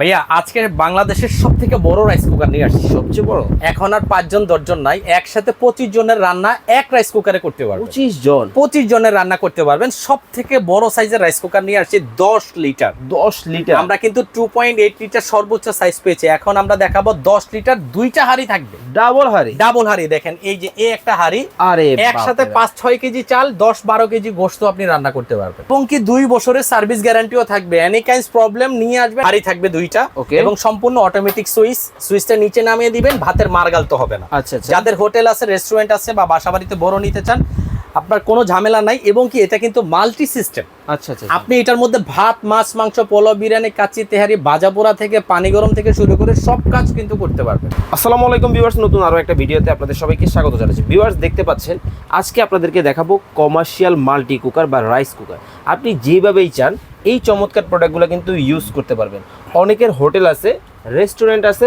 ভাইয়া আজকে বাংলাদেশের সব থেকে বড় রাইস কুকার নিয়ে আসছি। সবচেয়ে বড়? এখন আর পাঁচজন দশজন নাই একসাথে পঁচিশ জনের রান্না এক রাইস কুকারে করতে পারবেন। পঁচিশ জন? পঁচিশ জনের রান্না করতে পারবেন। সব থেকে বড় সাইজের রাইস কুকার নিয়ে আসছি দশ লিটার দশ লিটার আমরা কিন্তু টু পয়েন্ট এইট লিটার সর্বোচ্চ সাইজ পেয়েছি। এখন আমরা দেখাবো দশ লিটার দুইটা হাড়ি থাকবে। ডাবল হারি ডাবল হাড়ি দেখেন এই যে এ একটা হাড়ি আরে একসাথে পাঁচ ছয় কেজি চাল দশ বারো কেজি গোস্ত আপনি রান্না করতে পারবেন। এবং কি দুই বছরের সার্ভিস গ্যারান্টিও থাকবে। এনি কাইন্স প্রবলেম নিয়ে আসবে হাড়ি থাকবে দুইটা। Okay. এবং সম্পূর্ণ অটোমেটিক সুইচ সুইচটা নিচে নামিয়ে দিবেন ভাতের মার গালতে হবে না। আচ্ছা আচ্ছা। যাদের হোটেল আছে রেস্টুরেন্ট আছে বা বাসা বাড়িতে বড় নিতে চান আপনার কোনো ঝামেলা নাই এবং কি এটা কিন্তু মাল্টি সিস্টেম আচ্ছা আচ্ছা। আপনি এটার মধ্যে ভাত মাছ মাংস পোলাও বিরিয়ানি কাচ্চি তেহারি ভাজাপোড়া থেকে পানি গরম থেকে শুরু করে সব কাজ কিন্তু করতে পারবেন। আসসালামু আলাইকুম ভিউয়ার্স নতুন আরও একটা ভিডিওতে আপনাদের সবাইকে স্বাগত জানাচ্ছি। ভিউয়ার্স দেখতে পাচ্ছেন আজকে আপনাদেরকে দেখাবো কমার্শিয়াল মাল্টি কুকার বা রাইস কুকার আপনি যেভাবেই চান এই চমৎকার প্রোডাক্টগুলো কিন্তু ইউজ করতে পারবেন। অনেকের হোটেল আছে রেস্টুরেন্ট আছে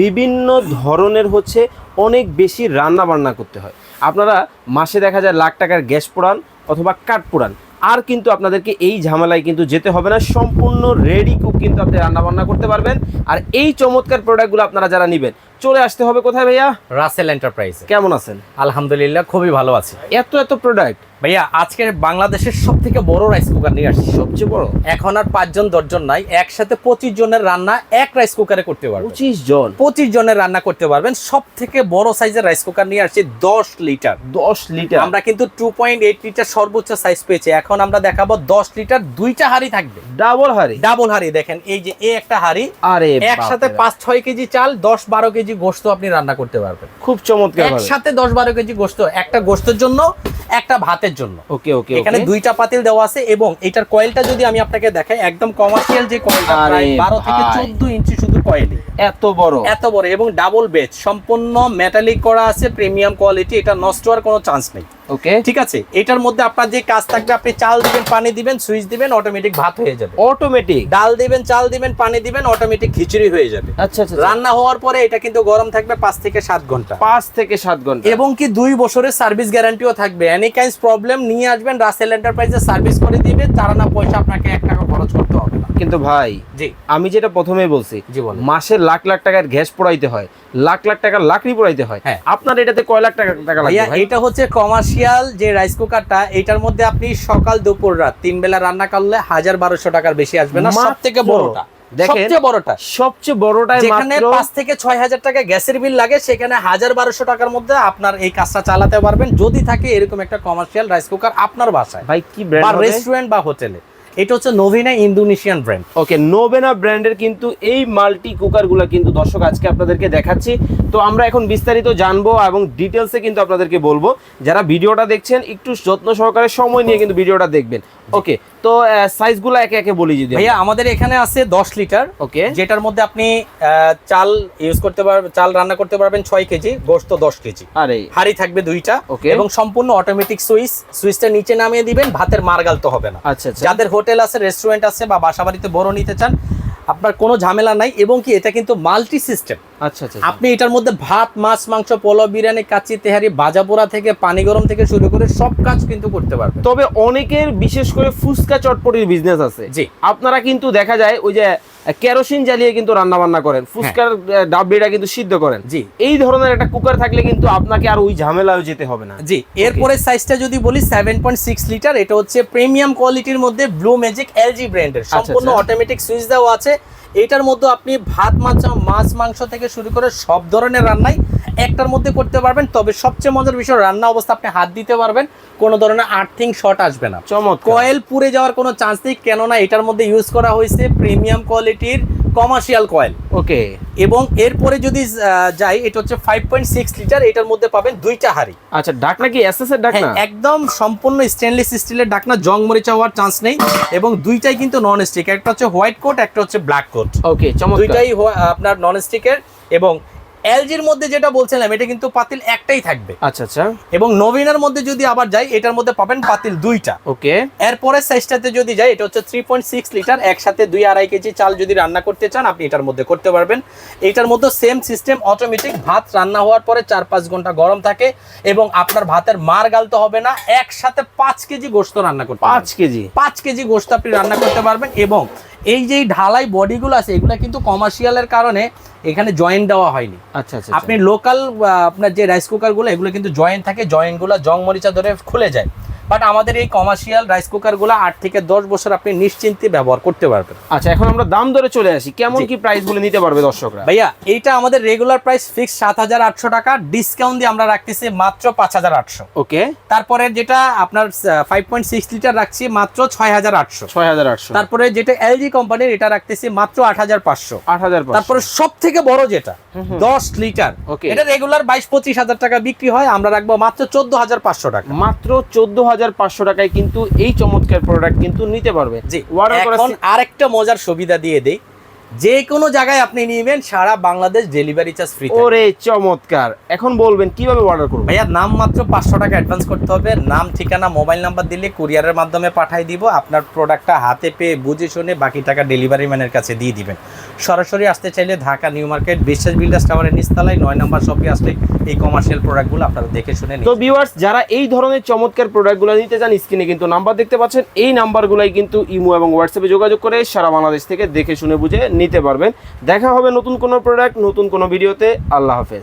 বিভিন্ন ধরনের হচ্ছে অনেক বেশি রান্না বান্না করতে হয়। আপনারা মাসে দেখা যায় লাখ টাকার গ্যাস পোড়ান অথবা কাঠ পোড়ান আর কিন্তু আপনাদেরকে এই ঝামেলায় কিন্তু যেতে হবে না। সম্পূর্ণ রেডি কুক কিন্তু আপনি রান্না বান্না করতে পারবেন। আর এই চমৎকার প্রোডাক্টগুলো আপনারা যারা নেবেন চলে আসতে হবে কোথায় ভাইয়া? রাসেল এন্টারপ্রাইজ। কেমন আছেন? আলহামদুলিল্লাহ খুবই ভালো আছে। এত এত প্রোডাক্ট ভাইয়া আজকে বাংলাদেশের সব থেকে বড় রাইস কুকার নিয়ে আসছি। সবচেয়ে বড়? এখন আর পাঁচজন দশজন নাই একসাথে পঁচিশ জনের রান্না এক রাইস কুকারে করতে পারবেন। পঁচিশ জন? পঁচিশ জনের রান্না করতে পারবেন। সব থেকে বড় সাইজের রাইস কুকার নিয়ে আসছি দশ লিটার দশ লিটার আমরা কিন্তু টু পয়েন্ট এইট লিটার সর্বোচ্চ সাইজ পেয়েছি। এখন আমরা দেখাবো দশ লিটার দুইটা হাড়ি থাকবে। ডাবল হারি ডাবল হাড়ি দেখেন এই যে এ একটা হাড়ি আরে একসাথে পাঁচ ছয় কেজি চাল দশ বারো কেজি গোস্ত আপনি রান্না করতে পারবেন। খুব চমৎকার একসাথে দশ বারো কেজি গোস্ত একটা গোস্তের জন্য একটা ভাতের জন্য। ওকে ওকে এখানে দুইটা পাতিল দেওয়া আছে এবং এটার কয়েলটা যদি আমি আপনাকে দেখাই একদম কমার্শিয়াল যে কয়েলটা প্রায় বারো থেকে ভাই। চোদ্দ ইঞ্চি শুধু কয়েল এত বড়। এত বড় এবং ডাবল বেজ সম্পূর্ণ মেটালিক করা আছে প্রিমিয়াম কোয়ালিটি এটা নষ্ট হওয়ার কোনো চান্স নেই। ওকে? ঠিক আছে এটার মধ্যে আপনার যে কাজ থাকবে আপনি চাল দিবেন পানি দিবেন সুইচ দিবেন অটোমেটিক ভাত হয়ে যাবে। অটোমেটিক ডাল দিবেন চাল দিবেন পানি দিবেন অটোমেটিক খিচুড়ি হয়ে যাবে। আচ্ছা আচ্ছা আচ্ছা। রান্না হওয়ার পরে এটা কিন্তু গরম থাকবে পাঁচ থেকে সাত ঘণ্টা। পাঁচ থেকে সাত ঘণ্টা। এবং কি দুই বছরের সার্ভিস গ্যারান্টিও থাকবে। এনি কাইন্স প্রবলেম নিয়ে আসবেন রাসেল এন্টারপ্রাইজে সার্ভিস করে দিবে তারা না পয়সা আপনাকে এক টাকা খরচ করতে হবে না। কিন্তু ভাই জি। আমি যেটা প্রথমে বলছি মাসে লাখ লাখ টাকার গ্যাস পোড়াইতে হয় লাখ লাখ টাকার লাকড়ি পোড়াইতে হয়। হ্যাঁ। আপনার এটাতে কয় লাখ টাকা টাকা ভাই? এটা হচ্ছে কমার্শিয়াল যে রাইস কুকারটা এটার মধ্যে আপনি সকাল দুপুর রাত তিন বেলা রান্না করলে হাজার বারোশো টাকার বেশি আসবে না। সব থেকে বড়টা। সবচেয়ে বড়টা। সবচেয়ে বড়টাই যেখানে পাঁচ থেকে ছয় হাজার টাকা গ্যাসের বিল লাগে সেখানে হাজার বারোশো টাকার মধ্যে আপনার এই কাজটা চালাতে পারবেন। যদি থাকে এরকম একটা কমার্শিয়াল রাইস কুকার আপনার বাসায় ভাই কি বা রেস্টুরেন্ট বা হোটেলে এটা হচ্ছে নোভেনা ইন্দোনেশিয়ান ব্র্যান্ড ওকে নোবেনা ব্র্যান্ডের কিন্তু এই মাল্টি কুকারগুলো কিন্তু দর্শক আজকে আপনাদেরকে দেখাচ্ছি। তো আমরা এখন বিস্তারিত জানব এবং ডিটেলসে কিন্তু আপনাদেরকে বলব। যারা ভিডিওটা দেখছেন একটু যত্ন সহকারে সময় নিয়ে কিন্তু ভিডিওটা দেখবেন। ওকে তো সাইজগুলো একে একে বলি যদি ভাইয়া আমাদের এখানে আছে দশ লিটার ওকে যেটার মধ্যে আপনি চাল ইউজ করতে পারবেন চাল রান্না করতে পারবেন ছয় কেজি গোস্ত দশ কেজি। আরে। হাড়ি থাকবে দুইটা। ওকে এবং সম্পূর্ণ অটোমেটিক সুইচ সুইচটা নিচে নামিয়ে দিবেন ভাতের মার গালতে হবে না। আচ্ছা আচ্ছা। যাদের হোটেল আছে রেস্টুরেন্ট আছে বা বাসা বাড়িতে বড় নিতে চান আপনার কোনো ঝামেলা নাই এবং কি এটা কিন্তু মাল্টি সিস্টেম আচ্ছা আচ্ছা। আপনি এটার মধ্যে ভাত মাছ মাংস পোলাও বিরিয়ানি কাচ্চি তেহারি বাজাপোড়া থেকে পানি গরম থেকে শুরু করে সব কাজ কিন্তু করতে পারবেন। তবে অনেকের বিশেষ করে ফুচকা চটপটির বিজনেস আছে। জি। আপনারা কিন্তু দেখা যায় ওই যে কেরোসিন জ্বালিয়ে কিন্তু রান্না বান্না করেন ফুচকার ডাবলিটা কিন্তু সিদ্ধ করেন। জি। এই ধরনের একটা কুকার থাকলে কিন্তু আপনাকে আর ওই ঝামেলাও যেতে হবে না। জি এরপরে সাইজটা যদি বলি সেভেন পয়েন্ট সিক্স লিটার এটা হচ্ছে প্রিমিয়াম কোয়ালিটির মধ্যে ব্লু ম্যাজিক এলজি ব্র্যান্ডের সম্পূর্ণ আচ্ছা। অটোমেটিক সুইচ দেওয়া আছে। এটার মধ্যে আপনি ভাত মাছ মাছ মাংস থেকে শুরু করে সব ধরনের রান্নাই একটার মধ্যে করতে পারবেন তবে সবচেয়ে মজার বিষয় রান্না অবস্থা আপনি হাত দিতে পারবেন কোনো ধরনের আর্থিং শর্ট আসবে না। চমৎকার। কয়েল পুড়ে যাওয়ার কোনো চান্স নেই কেননা এটার মধ্যে ইউজ করা হয়েছে প্রিমিয়াম কোয়ালিটির কমার্শিয়াল কয়েল। ওকে। এবং এরপরে যদি যাই এটা হচ্ছে ফাইভ পয়েন্ট সিক্স লিটার এটার মধ্যে পাবেন দুইটা হাড়ি। আচ্ছা ডাকনা কি এস এস এর ডাকনা? হ্যাঁ, একদম সম্পূর্ণ স্টেনলেস স্টিলের ডাকনা জং মরিচা হওয়ার চান্স নেই এবং দুইটাই কিন্তু নন স্টিক একটা হচ্ছে হোয়াইট কোট একটা হচ্ছে ব্ল্যাক কোট ওকে চমৎকার। দুইটাই আপনার নন স্টিকের এবং এলজির মধ্যে যেটা বলছিলাম এটা কিন্তু পাতিল একটাই থাকবে। আচ্ছা আচ্ছা। এবং নবীনার মধ্যে যদি আবার যাই এটার মধ্যে পাবেন পাতিল দুইটা। ওকে। এরপরে সাইজটাতে যদি যাই এটা হচ্ছে থ্রি পয়েন্ট সিক্স লিটার একসাথে দুই আড়াই কেজি চাল যদি রান্না করতে চান আপনি এটার মধ্যে করতে পারবেন। এটার মধ্যে সেম সিস্টেম অটোমেটিক ভাত রান্না হওয়ার পরে চার পাঁচ ঘণ্টা গরম থাকে এবং আপনার ভাতের মার গালতে হবে না একসাথে পাঁচ কেজি গোস্ত রান্না করতে পাঁচ কেজি। পাঁচ কেজি গোস্ত আপনি রান্না করতে পারবেন এবং এই যে ঢালাই বডিগুলো আছে এগুলো কিন্তু কমার্শিয়ালের কারণে এখানে জয়েন্ট দেওয়া হয়নি। আচ্ছা আচ্ছা আপনি লোকাল আপনার যে রাইস কুকারগুলো এগুলো কিন্তু জয়েন্ট থাকে জয়েন্টগুলো জং মরিচা ধরে খুলে যায়। বাট আমাদের এই কমার্শিয়াল রাইস কুকারগুলো আট থেকে দশ বছর আপনি নিশ্চিন্তে ব্যবহার করতে পারবেন। আচ্ছা এখন আমরা দাম ধরে চলে আসি। কেমন কি প্রাইস বলে নিতে পারবে দর্শকরা? ভাইয়া এইটা আমাদের রেগুলার প্রাইস ফিক্স সাত হাজার আটশো টাকা ডিসকাউন্ট দিয়ে আমরা রাখতেছি মাত্র পাঁচ হাজার আটশো। ওকে। তারপরে যেটা আপনার ফাইভ পয়েন্ট সিক্স লিটার রাখছি মাত্র ছয় হাজার আটশো। ছয় হাজার আটশো। তারপরে যেটা এলজি কোম্পানির এটা রাখতেছি মাত্র আট হাজার পাঁচশো। আট হাজার তারপরে সব থেকে বড় যেটা দশ লিটার. এটা রেগুলার বাইশ পঁচিশ হাজার টাকা বিক্রি হয় আমরা রাখব মাত্র চোদ্দ হাজার পাঁচশো টাকা। মাত্র চোদ্দ হাজার পাঁচশো টাকায় কিন্তু এই চমৎকার প্রোডাক্ট কিন্তু নিতে পারবে। জি অর্ডার করার আরেকটা মজার সুবিধা দিয়ে দেই। যে কোনো জায়গায় আপনি নিবেন সারা বাংলাদেশ ডেলিভারি চার্জ ফ্রি ওরে চমৎকার। এখন বলবেন কীভাবে অর্ডার করব? ভাইয়া নাম মাত্র পাঁচশো টাকা অ্যাডভান্স করতে হবে। নাম ঠিকানা মোবাইল নাম্বার দিলে কুরিয়ারের মাধ্যমে পাঠিয়ে দিব। আপনার প্রোডাক্টটা হাতে পেয়ে বুঝে শুনে বাকি টাকা ডেলিভারি ম্যানের কাছে দিয়ে দিবেন। সরাসরি আসতে চাইলে Dhaka New Market Biswas builders টাওয়ারের নিচতলায় নয় নম্বর শপে আসলে এই কমার্শিয়াল প্রোডাক্টগুলো আপনারা দেখে শুনে নিন তো ভিউয়ার্স যারা এই ধরনের চমৎকার প্রোডাক্টগুলো নিতে চান স্ক্রিনে কিন্তু নাম্বার দেখতে পাচ্ছেন। এই নাম্বারগুলোই কিন্তু ইমো এবং হোয়াটসঅ্যাপে যোগাযোগ করে সারা বাংলাদেশ থেকে দেখে শুনে বুঝে নিতে পারবেন। দেখা হবে নতুন কোনো প্রোডাক্ট নতুন কোনো ভিডিওতে আল্লাহ হাফেজ।